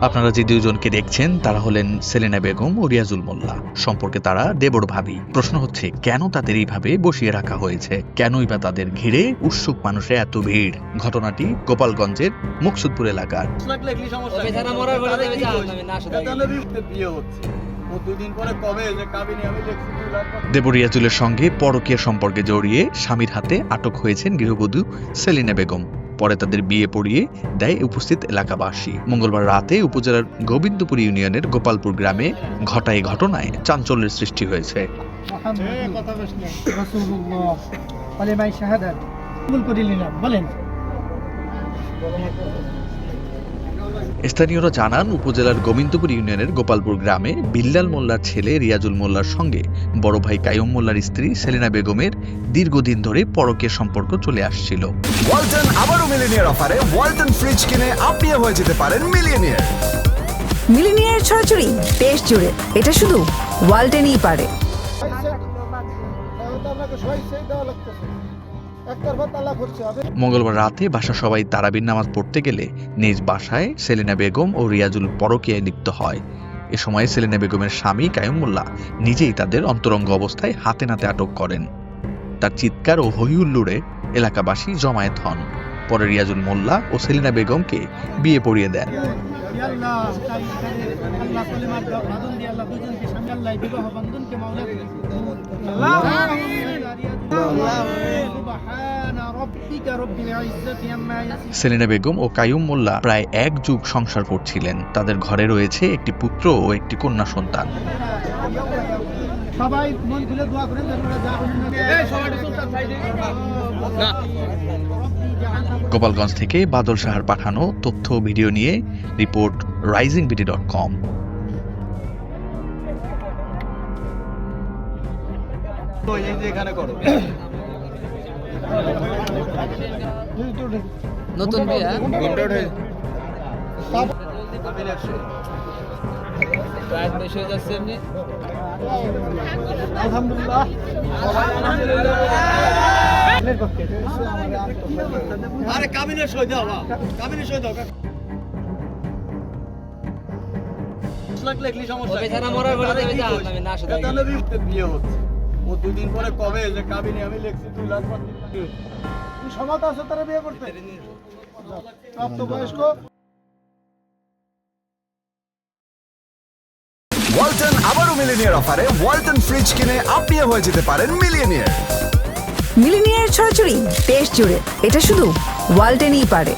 আপনারা যে দুজনকে দেখছেন তারা হলেন সেলেনা বেগম ও রিয়াজুল মোল্লা। সম্পর্কে তারা দেবর ভাবি। প্রশ্ন হচ্ছে কেন তাদের এইভাবে বসিয়ে রাখা হয়েছে? কেনই বা তাদের ঘিরে উৎসুক মানুষের এত ভিড়? ঘটনাটি গোপালগঞ্জের মুকসুদপুর এলাকার। লাগলে কি সমস্যা বেচারা মরার পরে তাহলে দেবে কি জাহান্নামে, করবে? না শুধু তাহলে বিয়ে- বিয়ে হচ্ছে ও দুই দিন পরে কবে যে কাবিনী আমি দেখছি দুই লাখ টাকা দেবর রিয়াজুলের সঙ্গে পরকীয়া সম্পর্কে জড়িয়ে স্বামীর হাতে আটক হয়েছেন গৃহবধূ সেলিনা বেগম। পরে তাদের বিয়ে পড়িয়ে দেয় উপস্থিত এলাকাবাসী। মঙ্গলবার রাতে উপজেলার গোবিন্দপুর ইউনিয়নের গোপালপুর গ্রামে ঘটা এই ঘটনায় চাঞ্চল্যের সৃষ্টি হয়েছে। বলেন। স্থানীয়রা জানান উপজেলার গোবিন্দপুর ইউনিয়নের গোপালপুর গ্রামে বিল্লাল মোল্লার ছেলে রিয়াজুল মোল্লার সঙ্গে বড় ভাই কায়ুম মোল্লার স্ত্রী সেলিনা বেগমের দীর্ঘদিন ধরে পরকীয় সম্পর্ক চলে আসছিল। ওয়ালটন আবারও মিলিনিয়ার অফারে ওয়ালটন ফ্রিজ কিনে আপনিও হয়ে যেতে পারেন মিলিয়নিয়ার মিলিনিয়ার ছড়াছড়ি দেশ জুড়ে। এটা শুধু ওয়ালটেনই পারে। মঙ্গলবার রাতে বাসা সবাই তারাবির নামাজ পড়তে গেলে নিজ বাসায় সেলিনা বেগম ও রিয়াজুল পরকীয়ায় লিপ্ত হয়। এ সময় সেলিনা বেগমের স্বামী কায়ুম মোল্লা নিজেই তাদের অন্তরঙ্গ অবস্থায় হাতে নাতে আটক করেন। তার চিৎকার ও হইহুল্লুড়ে এলাকাবাসী জমায়েত হন। পরে রিয়াজুল মোল্লা ও সেলিনা বেগমকে বিয়ে পড়িয়ে দেন। বিবাহ বন্ধনকে সেলিনা বেগম ও কায়ুম মোল্লা প্রায় এক যুগ সংসার করছিলেন। তাদের ঘরে রয়েছে একটি পুত্র ও একটি কন্যা সন্তান। সবাই মন খুলে দোয়া করেন যেন ওরা যা বলেন এই সবাই একটু চুপচাপ সাইডে। না গোপালগঞ্জ থেকে বাদল সাহার পাঠানো তথ্য ভিডিও নিয়ে report rising BD dot com. এই যে এখানে করো। নতুন বিয়ে হ্যাঁ? আলহামদুলিল্লাহ। আরে সই দাও মা সই দাও লাগলে সমস্যা মরার না বিয়ে হচ্ছে। ও দুই দিন পরে কবে যে কাবিনী আমি লিখছি দুই লাখ টাকা সমাজ আছে তারা বিয়ে করতে? প্রাপ্তবয়স্ক? ওয়ালটন আবারও মিলিনিয়ার অফারে ওয়ালটন ফ্রিজ কিনে আপনিও হয়ে যেতে পারেন মিলিয়নিয়ার মিলিনিয়ার ছড়াছড়ি দেশ জুড়ে। এটা শুধু ওয়ালটেনই পারে।